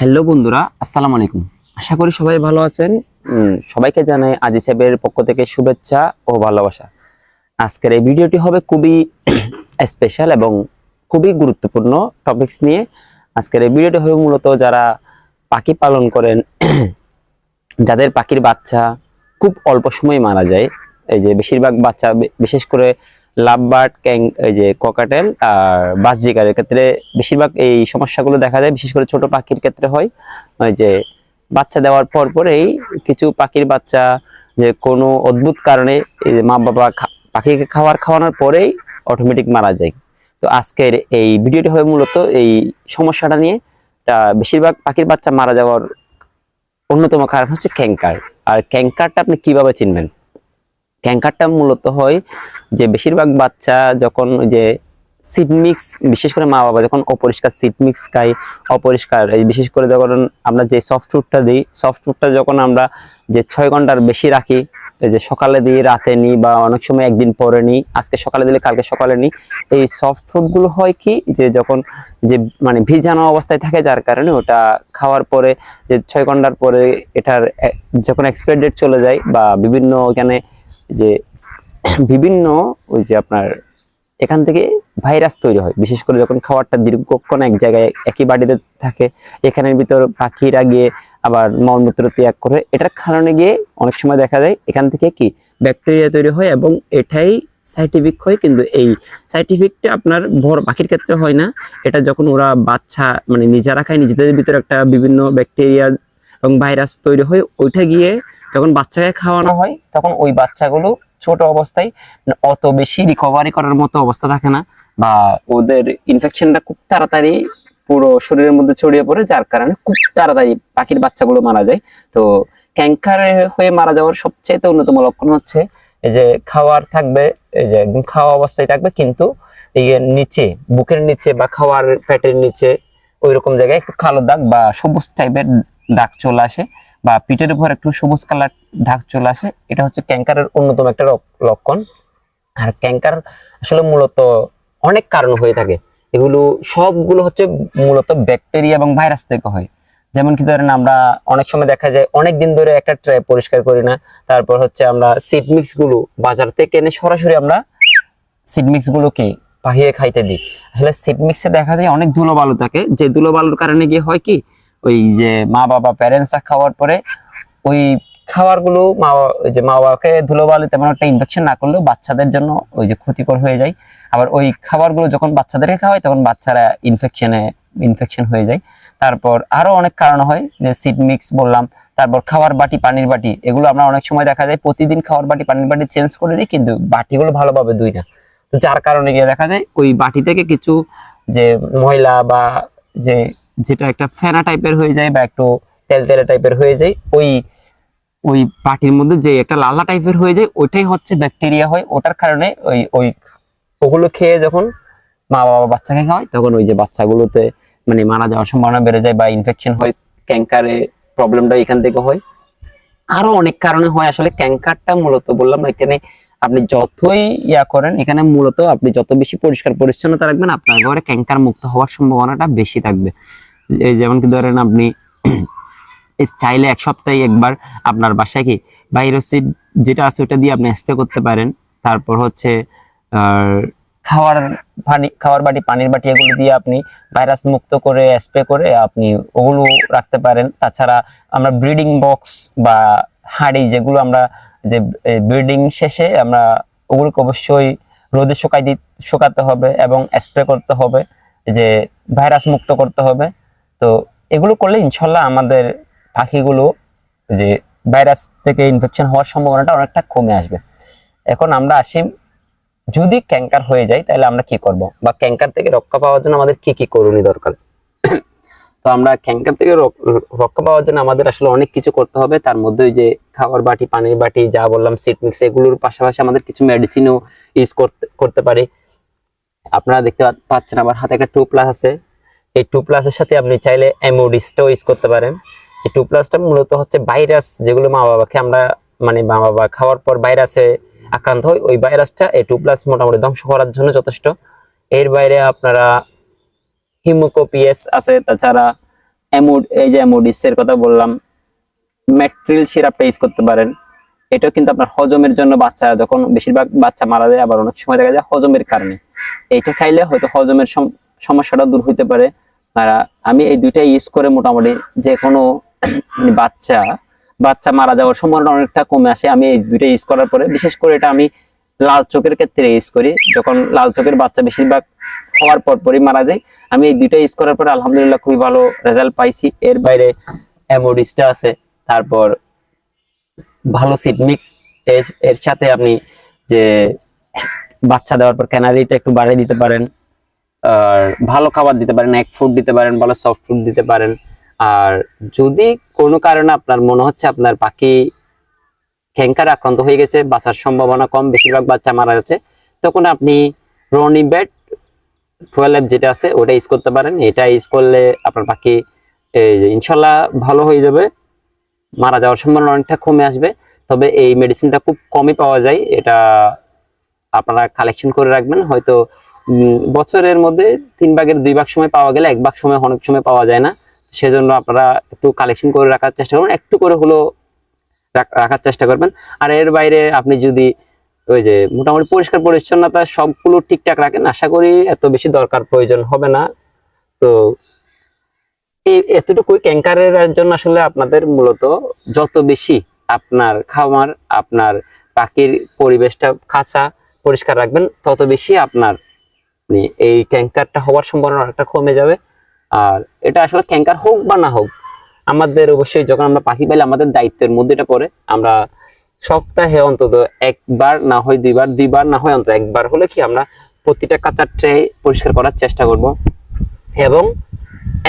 Hello বন্ধুরা, আসসালামু আলাইকুম। আশা করি সবাই ভালো আছেন। সবাইকে জানাই আজি সাহেবের পক্ষ থেকে শুভেচ্ছা ও ভালোবাসা। আজকের এই ভিডিওটি হবে খুবই স্পেশাল এবং খুবই গুরুত্বপূর্ণ টপিকস নিয়ে। আজকের এই ভিডিওটি হবে মূলত যারা পাখি পালন করেন, যাদের পাখির বাচ্চা খুব অল্প সময় মারা যায়, এই যে বেশিরভাগ বাচ্চা, বিশেষ করে লাভ বার্ড ক্যাং, এই যে ককাটেল আর বাজরিকারের ক্ষেত্রে বেশিরভাগ এই সমস্যাগুলো দেখা যায় বিশেষ করে ছোট পাখির ক্ষেত্রে হয়। ওই যে বাচ্চা দেওয়ার পর পরেই কিছু পাখির বাচ্চা যে কোনো অদ্ভুত কারণে মা বাবা পাখিকে খাবার খাওয়ানোর পরেই অটোমেটিক মারা যায়। তো আজকের এই ভিডিওটি হবে মূলত এই সমস্যাটা নিয়ে। বেশিরভাগ পাখির বাচ্চা মারা যাওয়ার অন্যতম কারণ হচ্ছে ক্যাঙ্কার আর ক্যাঙ্কারটা আপনি কীভাবে চিনবেন? ক্যাঙ্কারটা মূলত হয় যে বেশিরভাগ বাচ্চা যখন যে সিড মিক্স বিশেষ করে মা বাবা যখন অপরিষ্কার সিড মিক্স খাই অপরিষ্কার বিশেষ করে যখন আমরা যে সফট ফুডটা দিই সফট ফুডটা যখন আমরা যে ছয় ঘণ্টার বেশি রাখি যে সকালে দিই, রাতে নিই বা অনেক সময় একদিন পরে নিই, আজকে সকালে দিলে কালকে সকালে নিই, এই সফট ফুডগুলো হয় কি যে যখন যে মানে ভিজানো অবস্থায় থাকে যার কারণে ওটা খাওয়ার পরে যে ছয় ঘণ্টার পরে এটার যখন এক্সপায়ার ডেট চলে যায় বা বিভিন্ন এখানে যে বিভিন্ন ওই যে আপনার এখান থেকে ভাইরাস তৈরি হয়। বিশেষ করে যখন খাবারটা দীর্ঘক্ষণ এক জায়গায় একই বাড়িতে থাকে, এখানের ভিতর পাখিরা গিয়ে আবার মলমূত্র ত্যাগ করে, এটার কারণে গিয়ে অনেক সময় দেখা যায় এখান থেকে কি ব্যাকটেরিয়া তৈরি হয় এবং এটাই সাইন্টিফিক হয়, কিন্তু এই সাইন্টিফিকটা আপনার বড় পাখির ক্ষেত্রে হয় না। এটা যখন ওরা বাচ্চা মানে নিজেরা খায়, নিজেদের ভিতরে একটা বিভিন্ন ব্যাকটেরিয়া এবং ভাইরাস তৈরি হয়, ওইটা গিয়ে যখন বাচ্চাকে খাওয়ানো হয়, তখন ওই বাচ্চাগুলো ছোট অবস্থায় অত বেশি রিকভারি করার মতো অবস্থা থাকে না বা ওদের ইনফেকশনটা খুব তাড়াতাড়ি পুরো শরীরের মধ্যে ছড়িয়ে পড়ে, যার কারণে খুব তাড়াতাড়ি পাখির বাচ্চাগুলো মারা যায়। তো ক্যাঙ্কার হয়ে মারা যাওয়ার সবচেয়ে অন্যতম লক্ষণ হচ্ছে এই যে খাওয়ার থাকবে, এই যে একদম খাওয়া অবস্থায় থাকবে, কিন্তু এই নিচে, বুকের নিচে বা খাওয়ার পেটের নিচে ওই রকম জায়গায় একটু কালো দাগ বা সবুজ টাইপের দাগ চলে আসে। বা পিঠের উপর একটু সবুজ কালার দাগ চলে আসে, এটা হচ্ছে ক্যাঙ্কারের অন্যতম একটা লক্ষণ। আর ক্যাঙ্কার আসলে মূলত অনেক কারণ হয়ে থাকে। এগুলো সবগুলো হচ্ছে মূলত ব্যাকটেরিয়া এবং ভাইরাস থেকে হয়। যেমন কি ধরেন আমরা অনেক সময় দেখা যায় অনেক দিন ধরে একটা ট্রে পরিষ্কার করি না, তারপর হচ্ছে আমরা সিড মিক্সগুলো বাজার থেকে এনে সরাসরি আমরা সিড মিক্সগুলো কি পাহিয়ে খাইতে দিই। আসলে সিড মিক্সে দেখা যায় অনেক ধুলো বালু থাকে। যে ধুলো বালুর কারণে গিয়ে হয় কি ওই যে মা বাবা প্যারেন্টসরা খাওয়ার পরে ওই খাবারগুলো মা ওই যে মা বাবাকে ধুলো বালু তেমন একটা ইনফেকশন না করলেও বাচ্চাদের জন্য ওই যে ক্ষতিকর হয়ে যায়। আবার ওই খাবারগুলো যখন বাচ্চাদেরকে খাওয়ায় তখন বাচ্চারা ইনফেকশনে ইনফেকশন হয়ে যায়। তারপর আরও অনেক কারণ হয়, যে সিড মিক্স বললাম, তারপর খাবার বাটি, পানির বাটি, এগুলো আমরা অনেক সময় দেখা যায় প্রতিদিন খাবার বাটি, পানির বাটি চেঞ্জ করে দিই কিন্তু বাটিগুলো ভালোভাবে ধুই না। তো যার কারণে গিয়ে দেখা যায়, ওই বাটি থেকে কিছু যে ময়লা বা যে যেটা একটা ফেনা টাইপের হয়ে যায় বা একটু তেল তেলে টাইপের হয়ে যায়, ওই ওই পাটির মধ্যে যে একটা লালা টাইপের হয়ে যায়, ওইটাই হচ্ছে ব্যাকটেরিয়া হয়। ওটার কারণে ওই ওই ওগুলো খেয়ে যখন মা বাবা বাচ্চাকে খাওয়ায়, তখন ওই যে বাচ্চাগুলোতে মানে মারা যাওয়ার সম্ভাবনা বেড়ে যায় বা ইনফেকশন হয় ক্যাঙ্কারে প্রবলেমটা এখান থেকে হয়। আরও অনেক কারণে হয় আসলে ক্যাঙ্কারটা মূলত বললাম না, এখানে আপনি যতই ইয়া করেন, এখানে মূলত আপনি যত বেশি পরিষ্কার পরিচ্ছন্নতা রাখবেন, আপনার ঘরে ক্যাঙ্কার মুক্ত হওয়ার সম্ভাবনাটা বেশি থাকবে। এই যেমন কি ধরেন আপনি চাইলে এক সপ্তাহে একবার আপনার বাসায় কি ভাইরাসিড যেটা আছে ওটা দিয়ে আপনি স্প্রে করতে পারেন। তারপর হচ্ছে খাওয়ার পানি, খাওয়ার বাটি, পানির বাটি এগুলো দিয়ে আপনি ভাইরাস মুক্ত করে স্প্রে করে আপনি ওগুলো রাখতে পারেন। তাছাড়া আমরা ব্রিডিং বক্স বা হাঁড়ি যেগুলো আমরা যে ব্রিডিং শেষে আমরা ওগুলোকে অবশ্যই রোদে শুকাই দি, শুকাতে হবে এবং স্প্রে করতে হবে যে ভাইরাস মুক্ত করতে হবে। তো এগুলো করলে ইনশাল্লাহ আমাদের পাখিগুলো যে ভাইরাস থেকে ইনফেকশন হওয়ার সম্ভাবনাটা অনেকটা কমে আসবে। এখন আমরা আসি, যদি ক্যাঙ্কার হয়ে যায় তাহলে আমরা কি করব বা ক্যাঙ্কার থেকে রক্ষা পাওয়ার জন্য আমাদের কি কি করণীয় দরকার? তো আমরা ক্যাঙ্কার থেকে রক্ষা পাওয়ার জন্য আমাদের আসলে অনেক কিছু করতে হবে। তার মধ্যে ওই যে খাবার বাটি, পানির বাটি, যা বললাম সিট মিক্স এগুলোর পাশাপাশি আমাদের কিছু মেডিসিনও ইউজ করতে করতে পারি। আপনারা দেখতে পাচ্ছেন আমার হাতে একটা টু প্লাস আছে। এই টু প্লাসের সাথে আপনি চাইলে অ্যামোডিসটাও ইউজ করতে পারেন। এই টু প্লাসটা মূলত হচ্ছে ভাইরাস যেগুলো মা বাবাকে আমরা মানে মা বাবা খাওয়ার পর ভাইরাসে আক্রান্ত হয়, ওই ভাইরাসটা এই টু প্লাস মোটামুটি ধ্বংস করার জন্য যথেষ্ট। এর বাইরে আপনারা হিমোকোপিএস আছে, তাছাড়া অ্যামোড এই যে অ্যামোডিসের কথা বললাম ম্যাট্রিল সিরাপটা ইউজ করতে পারেন। এটাও কিন্তু আপনার হজমের জন্য বাচ্চা, যখন বেশিরভাগ বাচ্চা মারা যায়, আবার অনেক সময় দেখা যায় হজমের কারণে। এইটা খাইলে হয়তো হজমের সম- সমস্যাটা দূর হইতে পারে। আর আমি এই দুইটা ইউজ করে মোটামুটি যে কোনো মানে বাচ্চা বাচ্চা মারা যাওয়ার সম্ভাবনা অনেকটা কমে আসে, আমি এই দুইটা ইউজ করার পরে। বিশেষ করে এটা আমি লাল চোখের ক্ষেত্রে ইউজ করি। যখন লাল চোখের বাচ্চা বেশিরভাগ হওয়ার পর পরই মারা যায়, আমি এই দুইটা ইউজ করার পরে আলহামদুলিল্লাহ খুবই ভালো রেজাল্ট পাইছি। এর বাইরে অ্যামোডিসটা আছে, তারপর ভালো সিড মিক্স এর সাথে আপনি যে বাচ্চা দেওয়ার পর ক্যানারিটা একটু বাড়িয়ে দিতে পারেন। আর ভালো খাবার দিতে পারেন, এক ফুড দিতে পারেন, ভালো সফট ফুড দিতে পারেন। আর যদি কোনো কারণে আপনার মনে হচ্ছে আপনার পাখি ক্যাঙ্কার আক্রান্ত হয়ে গেছে, বাঁচার সম্ভাবনা কম, বেশিরভাগ বাচ্চা মারা যাচ্ছে, তখন আপনি রনি বেড টুয়েলভ যেটা আছে, ওটা ইউজ করতে পারেন। এটা ইউজ করলে আপনার পাখি ইনশাল্লাহ ভালো হয়ে যাবে, মারা যাওয়ার সম্ভাবনা অনেকটা কমে আসবে। তবে এই মেডিসিনটা খুব কমই পাওয়া যায়, এটা আপনারা কালেকশন করে রাখবেন। হয়তো বছরের মধ্যে তিন ভাগের দুই ভাগ সময় পাওয়া গেলে এক ভাগ সময় অনেক সময় পাওয়া যায় না। সেজন্য আপনারা একটু কালেকশন করে রাখার চেষ্টা করবেন, একটু করে হলো রাখার চেষ্টা করবেন। আর এর বাইরে আপনি যদি ওই যে মোটামুটি পরিষ্কার পরিচ্ছন্নতা সবগুলো ঠিকঠাক রাখেন, আশা করি এত বেশি দরকার প্রয়োজন হবে না। তো এই এতটুকুই ক্যাঙ্কারের জন্য আসলে আপনাদের মূলত যত বেশি আপনার খামার, আপনার পাখির পরিবেশটা খাঁচা পরিষ্কার রাখবেন, তত বেশি আপনার মানে এই ক্যাঙ্কারটা হওয়ার সম্ভাবনা অনেকটা কমে যাবে। আর এটা আসলে ক্যাঙ্কার হোক বা না হোক, আমাদের অবশ্যই যখন আমরা পাখি পাইলে আমাদের দায়িত্বের মধ্যে এটা পড়ে। আমরা সপ্তাহে অন্তত একবার না হয় দুইবার দুইবার না হয় অন্তত একবার হলে কি আমরা প্রতিটা কাঁচার ট্রে পরিষ্কার করার চেষ্টা করব এবং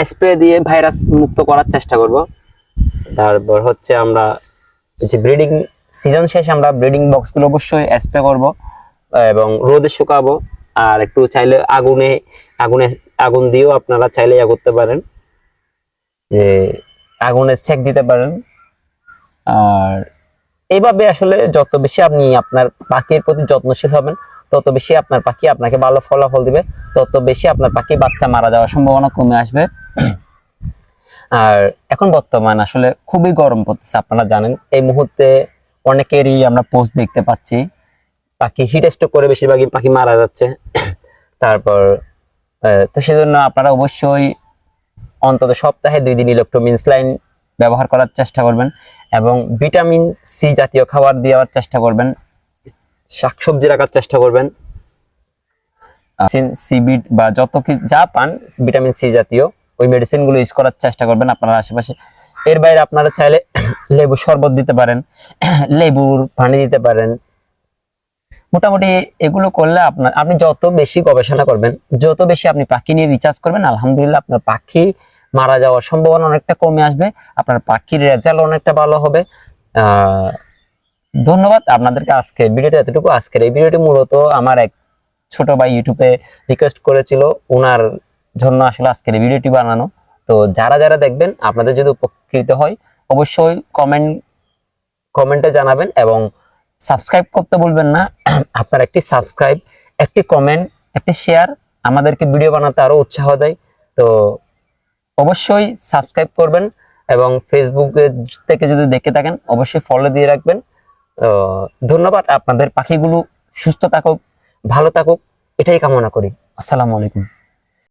স্প্রে দিয়ে ভাইরাস মুক্ত করার চেষ্টা করব। তারপর হচ্ছে আমরা যে ব্রিডিং সিজন শেষে আমরা ব্রিডিং বক্সগুলো অবশ্যই স্প্রে করব এবং রোদে শুকাবো। আর একটু চাইলে আগুনে আগুনে, আগুন দিয়েও আপনারা চাইলে ইয়া করতে পারেন। যে আগুনে সেক দিতে পারেন। আর এইভাবে আসলে যত বেশি আপনি আপনার পাখির প্রতি যত্নশীল হবেন, তত বেশি আপনার পাখি আপনাকে ভালো ফলাফল দিবে। তত বেশি আপনার পাখি বাচ্চা মারা যাওয়ার সম্ভাবনা কমে আসবে। আর এখন বর্তমান আসলে খুবই গরম পড়তেছে, আপনারা জানেন। এই মুহূর্তে অনেকেরই আমরা পোস্ট দেখতে পাচ্ছি। পাখি হিট স্ট্রোক করে বেশিরভাগই পাখি মারা যাচ্ছে। তারপর তো সেজন্য আপনারা অবশ্যই অন্তত সপ্তাহে দুই দিন ইলেকট্রোমিন স্লাইন ব্যবহার করার চেষ্টা করবেন এবং ভিটামিন সি জাতীয় খাবার দেওয়ার চেষ্টা করবেন, শাকসবজি রাখার চেষ্টা করবেন। সিবিড বা যত কিছু যা পান ভিটামিন সি জাতীয়, ওই মেডিসিনগুলো ইউজ করার চেষ্টা করবেন আপনারা আশেপাশে। এর বাইরে আপনারা চাইলে লেবু শরবত দিতে পারেন, লেবুর পানি দিতে পারেন মোটামুটি এগুলো করলে আপনার, আপনি যত বেশি গবেষণা করবেন, যত বেশি আপনি পাখি নিয়ে রিচার্জ করবেন, আলহামদুলিল্লাহ আপনার পাখি মারা যাওয়ার সম্ভাবনা অনেকটা কমে আসবে, আপনার পাখির রেজাল্ট অনেকটা ভালো হবে। ধন্যবাদ আপনাদেরকে আজকে ভিডিওটা এতটুকু। আজকের এই ভিডিওটি মূলত আমার এক ছোট ভাই ইউটিউবে রিকোয়েস্ট করেছিল ওনার জন্য আসলে আজকের এই ভিডিওটি বানানো। তো যারা যারা দেখবেন, আপনাদের যদি উপকৃত হয়, অবশ্যই কমেন্ট কমেন্টে জানাবেন এবং সাবস্ক্রাইব করতে বলবেন না। আপনার একটি সাবস্ক্রাইব, একটি কমেন্ট, একটি শেয়ার আমাদেরকে ভিডিও বানাতে আরও উৎসাহ দেয়। তো অবশ্যই সাবস্ক্রাইব করবেন এবং ফেসবুকে থেকে যদি দেখে থাকেন, অবশ্যই ফলো দিয়ে রাখবেন। তো ধন্যবাদ, আপনাদের পাখিগুলো সুস্থ থাকুক, ভালো থাকুক, এটাই কামনা করি। আসসালামু আলাইকুম।